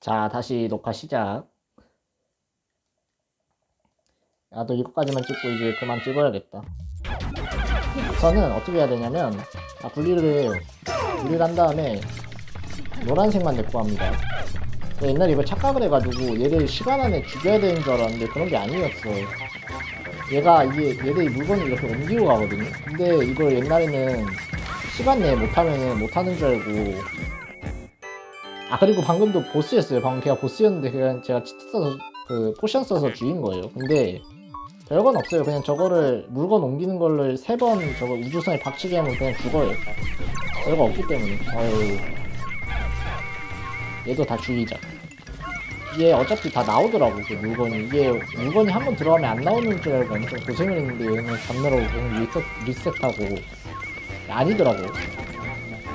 자, 다시 녹화 시작. 나도 이거까지만 찍고 이제 그만 찍어야겠다. 우선은 어떻게 해야 되냐면, 아, 분리를. 분리를 한 다음에, 노란색만 내고 합니다. 근데 옛날에 이걸 착각을 해가지고, 얘를 시간 안에 죽여야 되는 줄 알았는데, 그런 게 아니었어. 얘가, 이게, 얘들이 물건을 이렇게 옮기고 가거든요. 근데 이걸 옛날에는, 시간 내에 못하면은 못하는 줄 알고, 아 그리고 방금도 보스였어요. 방금 걔가 보스였는데 그냥 제가 치트 써서 그 포션 써서 죽인 거예요. 근데 별건 없어요. 그냥 저거를 물건 옮기는 걸를 세 번 저거 우주선에 박치게 하면 그냥 죽어요. 별거 없기 때문에. 아유. 얘도 다 죽이자. 이게 어차피 다 나오더라고 그 물건이 이게 물건이 한 번 들어가면 안 나오는 줄 알고 엄청 고생을 했는데 얘는 잡느라고 그냥 리셋, 리셋하고 아니더라고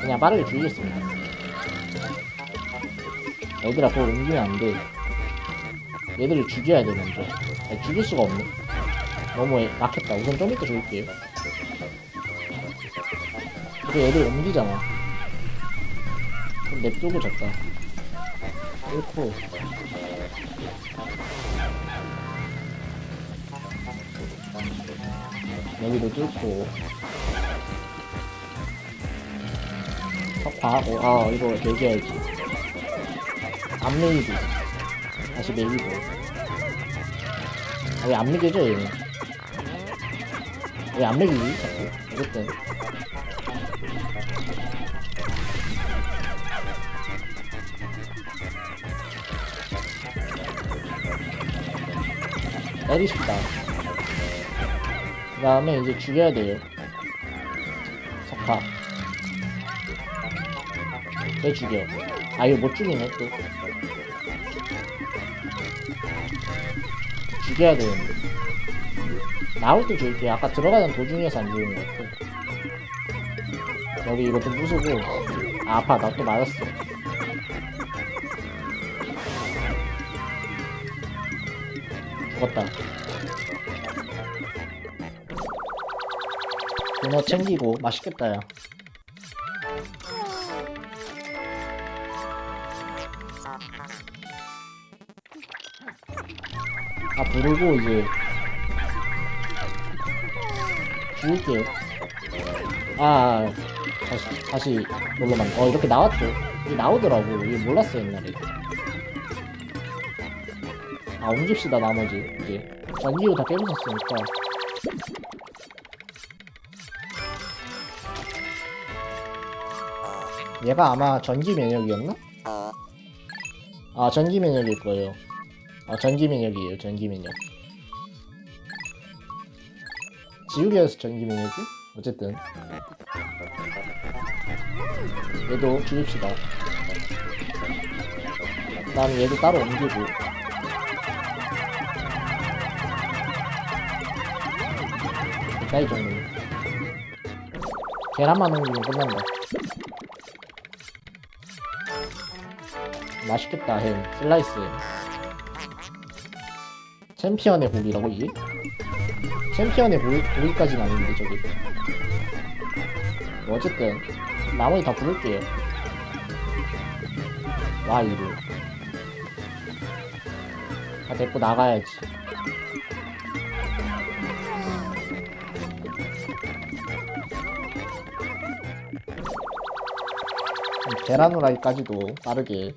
그냥 빠르게 죽이겠습니다 얘들아 그거 옮기면 안돼. 얘들을 죽여야 돼 먼저 아니, 죽일 수가 없네. 너무 애- 막혔다. 우선 좀 이따 죽일게요. 이거 얘들 옮기잖아. 그럼 냅두고 졌다 뚫고. 여기도 뚫고. 석화하고. 아 이거 얘기해야지 있어. 다시 메이도. 아, 왜안 매겨져, 얘는? 왜안 매기지? 자꾸. 어쨌든. 때리십다. 그 다음에 이제 죽여야 돼요. 석화. 왜 죽여? 아, 이거 못 죽이네, 또. 죽여야 되는데. 나올 때 죽일게요. 아까 들어가던 도중이어서 안 죽은 것 같아. 여기 이거 좀 부수고. 아, 아파. 나 또 맞았어. 죽었다. 문어 챙기고 맛있겠다, 야. 아 부르고 이제 죽일게요 아, 아 다시 다시 놀러만 어 이렇게 나왔죠 이게 나오더라고. 이게 몰랐어 옛날에. 아 옮깁시다 나머지. 이제. 전기로 다 깨부셨으니까. 얘가 아마 전기 면역이었나? 아 전기 면역일 거예요 아 전기 면역이에요 전기 면역 지우개여서 전기 면역이? 어쨌든. 얘도 죽입시다. 그 다음에 얘도 따로 옮기고. 됐다 이 정도는 계란만 옮기면 끝난다. 맛있겠다 햄. 슬라이스 챔피언의 고기라고 이게? 챔피언의 고기, 고기까지는 아닌데 저기. 뭐 어쨌든 나머지 다 부를게요. 와 이거 다 데리고 나가야지. 음, 계란 후라이까지도 빠르게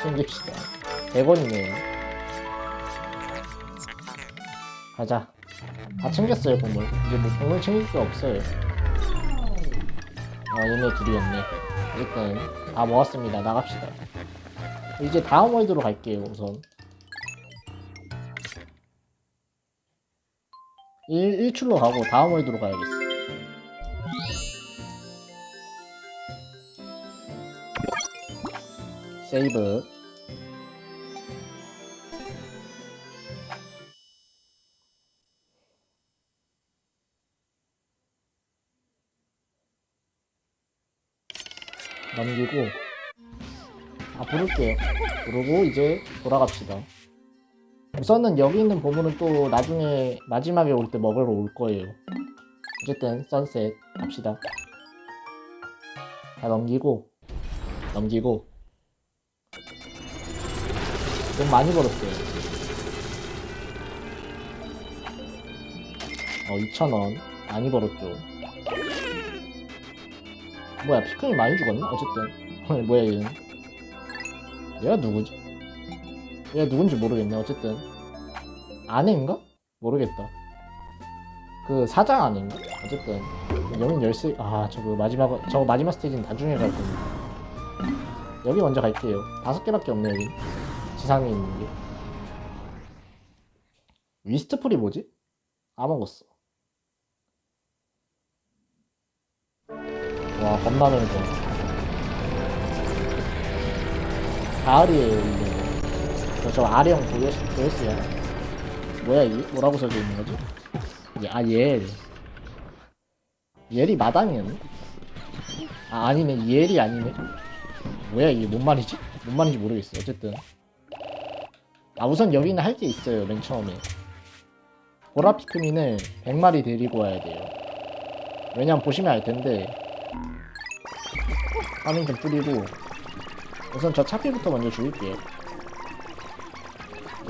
챙깁시다. 100원이네 가자. 다 챙겼어요 보물. 이제 뭐 보물 챙길 게 없어요. 아 얘네 둘이었네. 어쨌든 다 모았습니다. 나갑시다. 이제 다음 월드로 갈게요 우선. 1, 1출로 가고 다음 월드로 가야겠어. 세이브 넘기고 아 부를게요 부르고 이제 돌아갑시다 우선은 여기 있는 보물은 또 나중에 마지막에 올 때 먹으러 올 거예요 어쨌든 선셋 갑시다 다 넘기고 넘기고 돈 많이 벌었어요. 어, 2,000원. 많이 벌었죠. 뭐야, 피크이 많이 죽었나? 어쨌든. 뭐야, 얘는. 얘가 누구지? 얘가 누군지 모르겠네, 어쨌든. 아내인가? 모르겠다. 그 사장 아닌가? 어쨌든. 여긴 열쇠, 아, 저거 마지막, 저거 마지막 스테이지는 나중에 갈 겁니다. 여기 먼저 갈게요. 다섯 개밖에 없네, 여기. 지상에 있는 게. 위스트풀이 뭐지? 까먹었어. 와, 겁나 넓어. 가을이에요, 이게. 저, 저 아령 보였, 보였어요? 뭐야, 이게? 뭐라고 써져 있는 거지? 이게, 아, 예. 예리 마당이었네? 아, 아니네. 예리 아니네. 뭐야, 이게 뭔 말이지? 뭔 말인지 모르겠어. 어쨌든. 아, 우선 여기는 할 게 있어요, 맨 처음에. 보라 피크민을 100마리 데리고 와야 돼요. 왜냐면 보시면 알 텐데, 화면 좀 뿌리고, 우선 저 차피부터 먼저 죽일게요.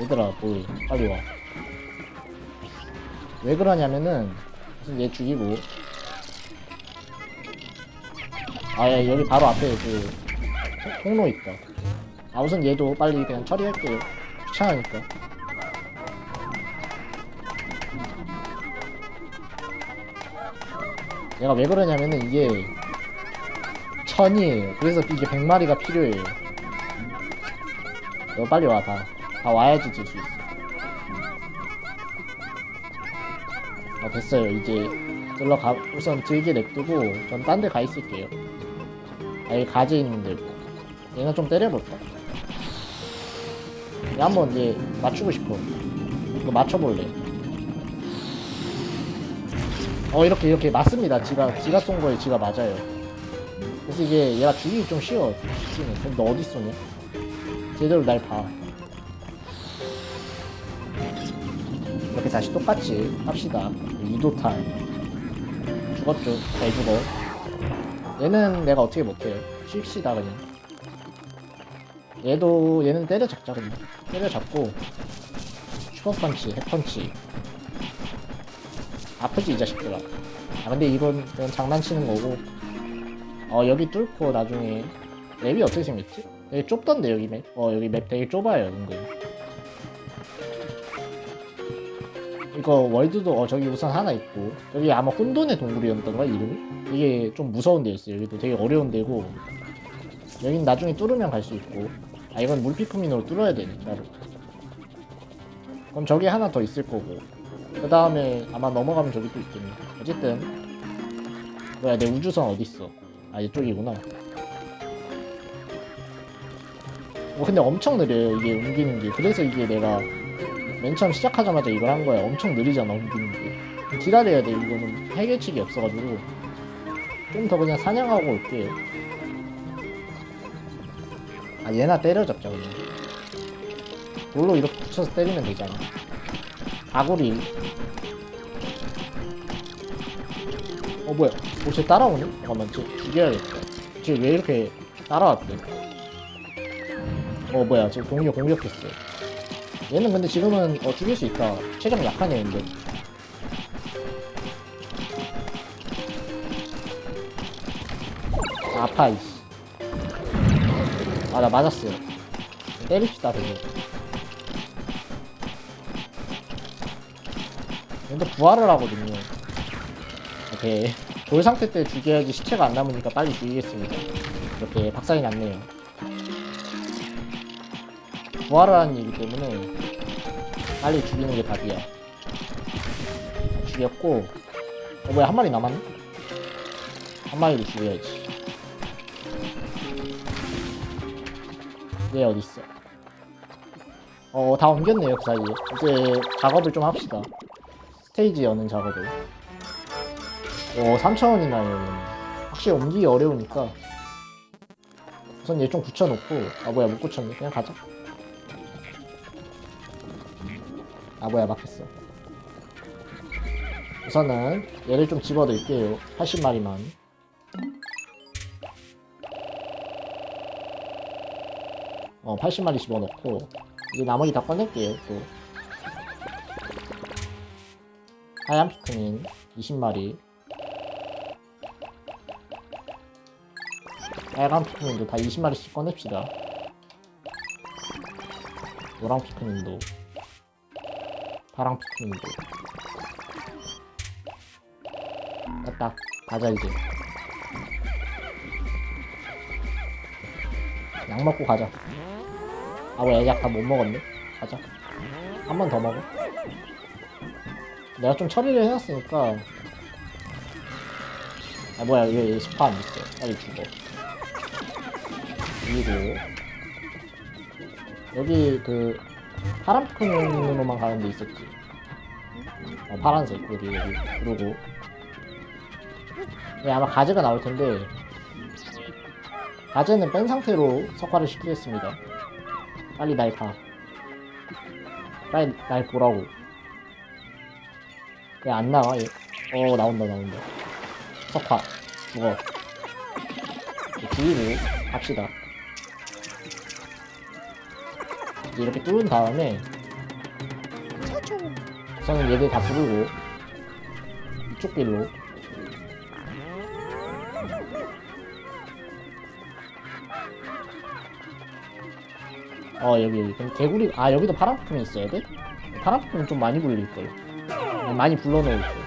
얘들아, 뭐, 빨리 와. 왜 그러냐면은, 우선 얘 죽이고, 아, 야, 여기 바로 앞에 그, 통로 있다. 아, 우선 얘도 빨리 그냥 처리할게요. 귀찮으니까. 얘가 왜 그러냐면은 이게 천이에요. 그래서 이게 100마리가 필요해요. 너 빨리 와, 다. 다 와야지 질 수 있어. 아, 됐어요. 이제 들러 가, 우선 들게 냅두고 전 딴 데 가 있을게요. 아, 여기 가지 있는데. 얘는 좀 때려볼까? 얘 한번 얘 맞추고 싶어. 이거 맞춰볼래. 어 이렇게 이렇게 맞습니다. 지가 지가 쏜 거에 지가 맞아요. 그래서 이게 얘가 죽이기 좀 쉬워. 죽이는. 그럼 너 어디 쏘냐? 제대로 날 봐. 이렇게 다시 똑같이 합시다. 이도탄 죽었죠. 잘 죽어. 얘는 내가 어떻게 못해요. 쉽시다 그냥. 얘도 얘는 때려잡자 그냥. 때려잡고 슈퍼펀치, 핵펀치. 아프지 이 자식들아. 아 근데 이건 그냥 장난치는 거고. 어 여기 뚫고 나중에 맵이 어떻게 생겼지? 되게 좁던데 여기 맵. 어 여기 맵 되게 좁아요 은근. 이거 월드도 어 저기 우선 하나 있고 여기 아마 혼돈의 동굴이었던가 이름이? 이게 좀 무서운 데 있어요. 여기도 되게 어려운 데고 여긴 나중에 뚫으면 갈 수 있고 아 이건 물피크민으로 뚫어야 되네 자로. 그럼 저기 하나 더 있을 거고 그 다음에 아마 넘어가면 저기 또 있겠네. 어쨌든 뭐야 내 우주선 어디 있어? 아 이쪽이구나. 뭐 근데 엄청 느려요 이게 옮기는 게. 그래서 이게 내가 맨 처음 시작하자마자 이걸 한 거야. 엄청 느리잖아 옮기는 게. 기다려야 돼 이거는 해결책이 없어가지고 좀 더 그냥 사냥하고 올게요. 아 얘나 때려잡자 그냥. 돌로 이렇게 붙여서 때리면 되잖아. 아구리. 어 뭐야? 어, 쟤 따라오네? 잠깐만 쟤 죽여야겠다. 쟤 왜 이렇게 따라왔대? 어 뭐야? 쟤 동료 공격했어. 얘는 근데 지금은 어 죽일 수 있다. 체력 약한 애인데. 아파 이씨. 아나 맞았어요. 때립시다 그냥 근데 부활을 하거든요. 이렇게 돌 상태 때 죽여야지 시체가 안 남으니까 빨리 죽이겠습니다. 이렇게 박살이 났네요. 부활을 하는 얘기 때문에 빨리 죽이는 게 답이야. 죽였고, 어, 뭐야 한 마리 남았네? 한 마리도 죽여야지. 얘 어딨어? 어, 다 옮겼네요, 그 사이에. 이제 작업을 좀 합시다. 스테이지 여는 작업을. 오, 3,000원이나 요 확실히 옮기기 어려우니까. 우선 얘 좀 굳혀놓고. 아, 뭐야, 못 굳혔네. 그냥 가자. 아, 뭐야, 막혔어. 우선은 얘를 좀 집어넣을게요. 80마리만. 어, 80마리 집어넣고. 이제 나머지 다 꺼낼게요 또 하얀 피크민 20마리. 빨간 피크민도 다 20마리씩 꺼냅시다. 노랑 피크민도. 파랑 피크민도. 됐다. 가자 이제. 약 먹고 가자. 아왜약다 못 먹었네 가자. 한 번 더 먹어 내가 좀 처리를 해놨으니까. 아 뭐야 이거 스파 안 됐어. 빨리 죽어. 위로 여기 그 파란 피크민으로만 가는 데 있었지. 어 파란색 여기 여기. 그러고. 네, 아마 가제가 나올 텐데. 가제는 뺀 상태로 석화를 시키겠습니다. 빨리 날 가. 빨리 날 보라고. 왜안 나와? 얘. 어 나온다 나온다. 석화 죽어. 주의를 합시다. 이렇게 뚫은 다음에 우선은 얘들 다 부르고 이쪽 길로 어 여기 여기 그럼 개구리 아 여기도 파란 포켓몬 있어야 돼? 파란 포켓몬 좀 많이 불릴 걸 많이 불러놓을 걸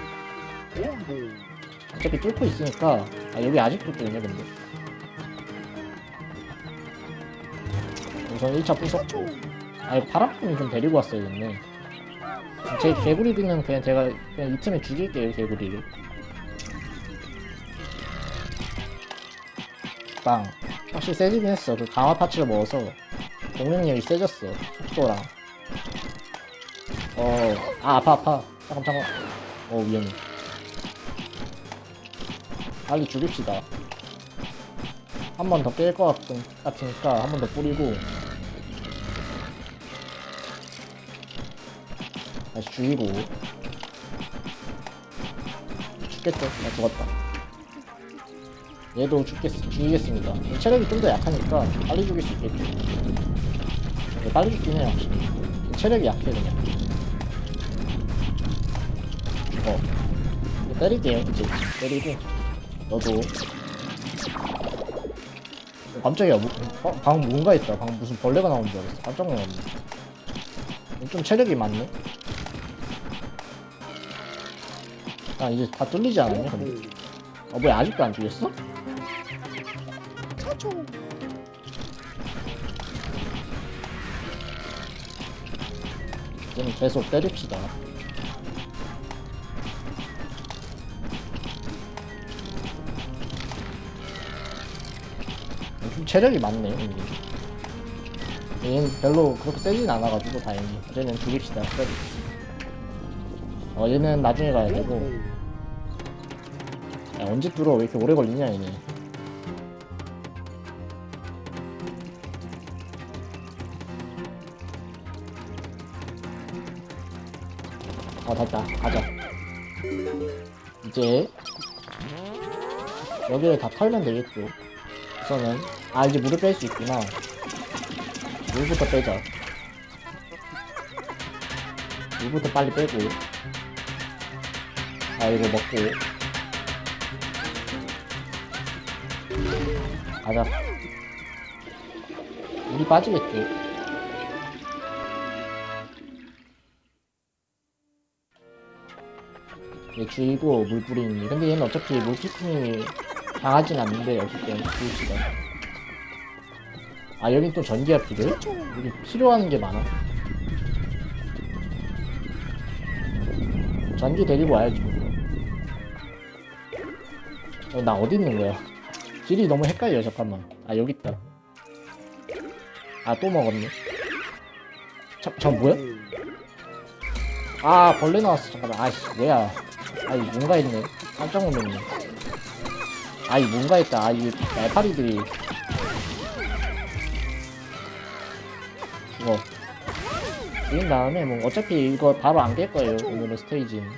어차피 뚫고 있으니까 아 여기 아직도 뚫네 근데. 우선 1차 부쉈고 아 파란 포켓몬 좀 데리고 왔어야겠네 제 개구리들은 그냥 제가 그냥 이 틈에 죽일게요 개구리를. 빵. 확실히 세지긴 했어. 그 강화 파츠를 먹어서 공격력이 세졌어 속도랑. 어아 아파 아파 잠깐 잠깐 어 위험해. 빨리 죽입시다. 한 번 더 깰 것 같으니까 한 번 더 뿌리고. 다시 죽이고. 죽겠죠? 나 죽었다. 얘도 죽겠, 죽이겠습니다. 체력이 좀 더 약하니까 빨리 죽일 수 있겠죠. 네, 빨리 죽긴 해요 체력이 약해 그냥 어. 때릴게요 이제. 때리고. 너도. 어, 깜짝이야. 뭐, 어, 방금 뭔가 있다. 방금 무슨 벌레가 나온 줄 알았어. 깜짝 놀랐네. 좀 체력이 많네. 아 이제 다 뚫리지 않았냐 근데. 어 뭐야 아직도 안 죽였어? 이제는 계속 때립시다. 체력이 많네, 이게. 얘는 별로 그렇게 세진 않아가지고 다행히. 이제는 죽입시다, 때리. 어, 얘는 나중에 가야 되고. 야, 언제 뚫어? 왜 이렇게 오래 걸리냐, 얘네. 어 됐다 가자 이제 여기를 다 털면 되겠죠 우선은 아 이제 물을 뺄 수 있구나 물부터 빼자. 물부터 빨리 빼고 아 이거 먹고 가자. 물이 빠지겠지. 얘 주의고 물 뿌리니 근데 얘는 어차피 물피쿵이 강하진 않는데 어쨌든 주의시다 아 여긴 또 전기가 필요해? 여기 필요한 게 많아. 전기 데리고 와야지. 어, 나 어디 있는 거야? 길이 너무 헷갈려 잠깐만. 아 여기 있다. 아 또 먹었네. 저, 저 뭐야? 아 벌레 나왔어. 잠깐만. 아이씨 뭐야? 아이 뭔가 있네. 깜짝 놀랐네 아이 뭔가 있다 아이 날파리들이 이거 죽인 다음에 뭐 어차피 이거 바로 안 깰 거예요 오늘의 스테이지는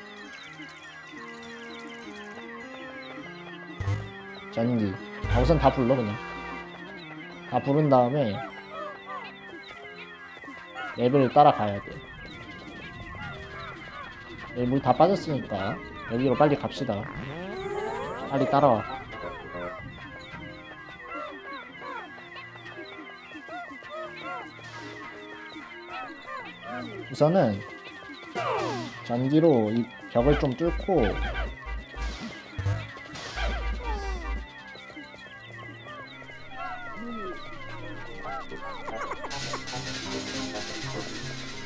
전기 아 우선 다 불러 그냥 다 부른 다음에 맵을 따라가야 돼. 여기 물다 빠졌으니까 여기로 빨리 갑시다. 빨리 따라와. 우선은 전기로 이 벽을 좀 뚫고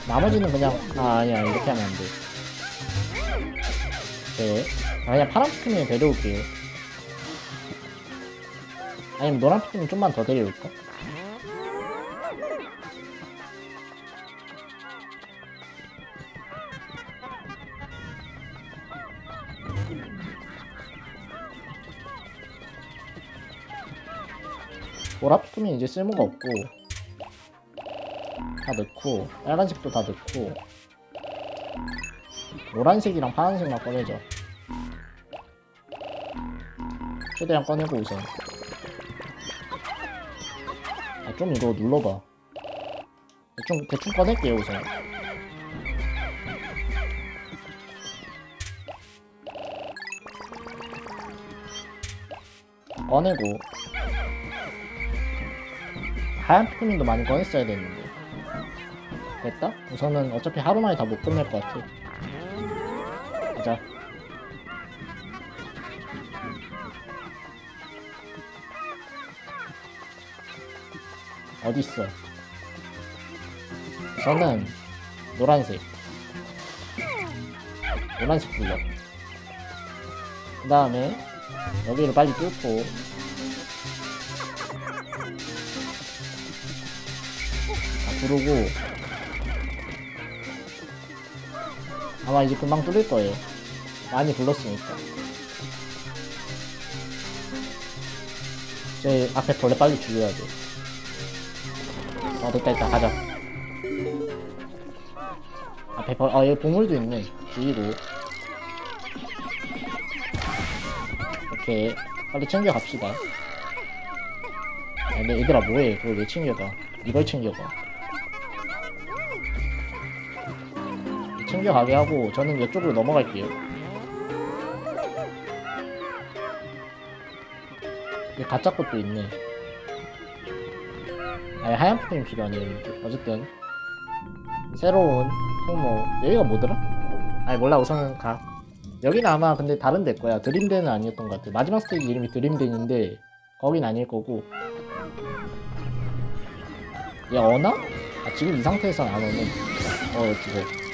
나머지는 그냥 아 아니야 이렇게 하면 안돼. 네. 아, 그냥 파란 피크민 데려올게요. 아니면 노란 피크민 좀만 더 데려올까? 피크민 이제 쓸모가 없고 다 넣고 빨간색도 다 넣고 노란색이랑 파란색만 꺼내죠. 최대한 꺼내고 우선 아, 좀 이거 눌러봐. 대충 대충 꺼낼게요 우선. 꺼내고 하얀 피크민도 많이 꺼냈어야 되는데. 됐다? 우선은 어차피 하루 만에 다 못 끝낼 것 같아. 가자. 어딨어? 우선은 노란색. 노란색 불러. 그 다음에 여기를 빨리 뚫고 부르고 아마 이제 금방 뚫릴 거예요. 많이 불렀으니까. 제 앞에 벌레 빨리 죽여야 돼. 어, 됐다, 됐다, 가자. 앞에 벌, 아, 여기 보물도 있네. 죽이고. 오케이. 빨리 챙겨 갑시다. 아, 근데 얘들아, 뭐해. 그걸 왜 챙겨가? 이걸 챙겨가. 챙겨가게 하고 저는 이쪽으로 넘어갈게요. 이 가짜 것도 있네. 아니 하얀 프레임 필요하네. 어쨌든 새로운 통로 여기가 뭐더라? 아니 몰라 우선은 가. 여기는 아마 근데 다른 데 거야. 드림덴은 아니었던 것 같아. 마지막 스테이지 이름이 드림덴인데 거긴 아닐 거고. 얘 어나? 아, 지금 이 상태에서는 안 오네. 어 죽어.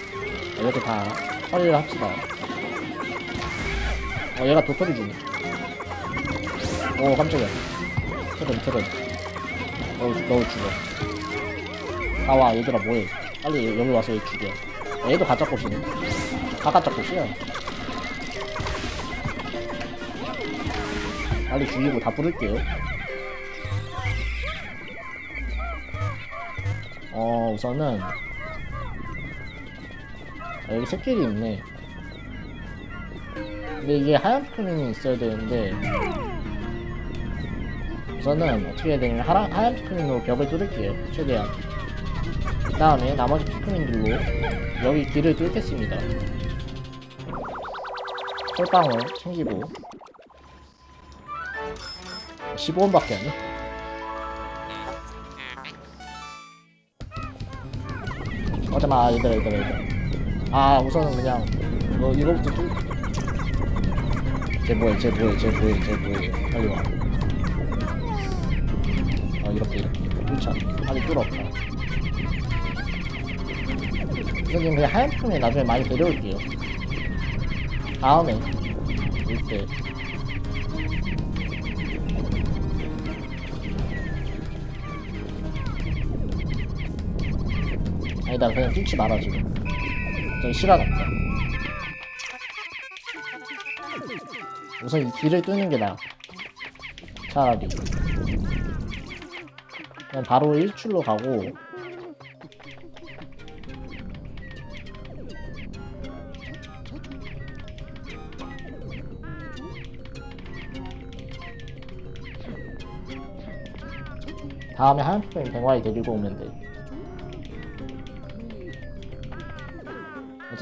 이렇게 다 처리를 합시다. 어, 얘가 도토리 주네. 오, 깜짝이야. 트름, 트름. 너, 너 죽어. 나와, 얘들아, 뭐해. 빨리 여기 와서 얘 죽여. 얘도 가짜 꽃이네. 다 가짜 꽃이야. 빨리 죽이고 다 부를게요. 어, 우선은 아, 여기 새끼리 있네. 근데 이게 하얀 피크민이 있어야 되는데 우선은 어떻게 해야 되냐면 하라, 하얀 피크민으로 벽을 뚫을게요. 최대한. 그 다음에 나머지 피크민들로 여기 길을 뚫겠습니다. 솔방울 챙기고 15원밖에 안 해. 어자마 얘들아 얘들아 얘들아 아 우선은 그냥 뭐 이거부터 뚫... 쟤 뭐해 쟤 뭐해 쟤 뭐해 쟤 뭐해. 빨리 와. 어, 이렇게 이렇게. 뚫자 빨리 뚫어. 우선 그냥 하얀 품에 나중에 많이 데려올게요. 다음에 올때. 아니다 그냥 뚫지 마라 지금 시간 없다 우선 이 길을 뚫는 게 나아. 차라리. 그냥 바로 일출로 가고. 다음에 하얀 피크님 뱅와이 데리고 오면 돼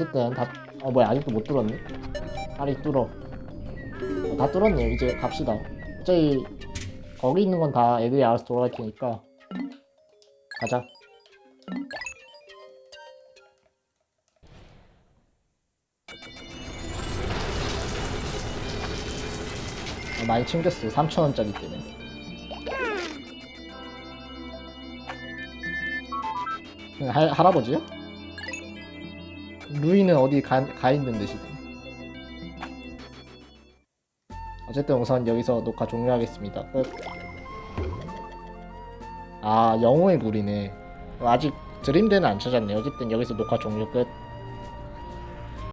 어쨌든 다, 어 뭐야 아직도 못 뚫었네? 빨리 뚫어. 어, 다 뚫었네요 이제 갑시다. 어차피 거기 있는 건 다 애들이 알아서 돌아갈 테니까. 가자. 어, 많이 챙겼어. 3천원짜리 때문에. 그 할, 할아버지요? 루이는 어디 가, 가 있는데 지금 어쨌든 우선 여기서 녹화 종료하겠습니다. 끝. 아 영호의 굴이네. 아직 드림대는 안 찾았네. 어쨌든 여기서 녹화 종료 끝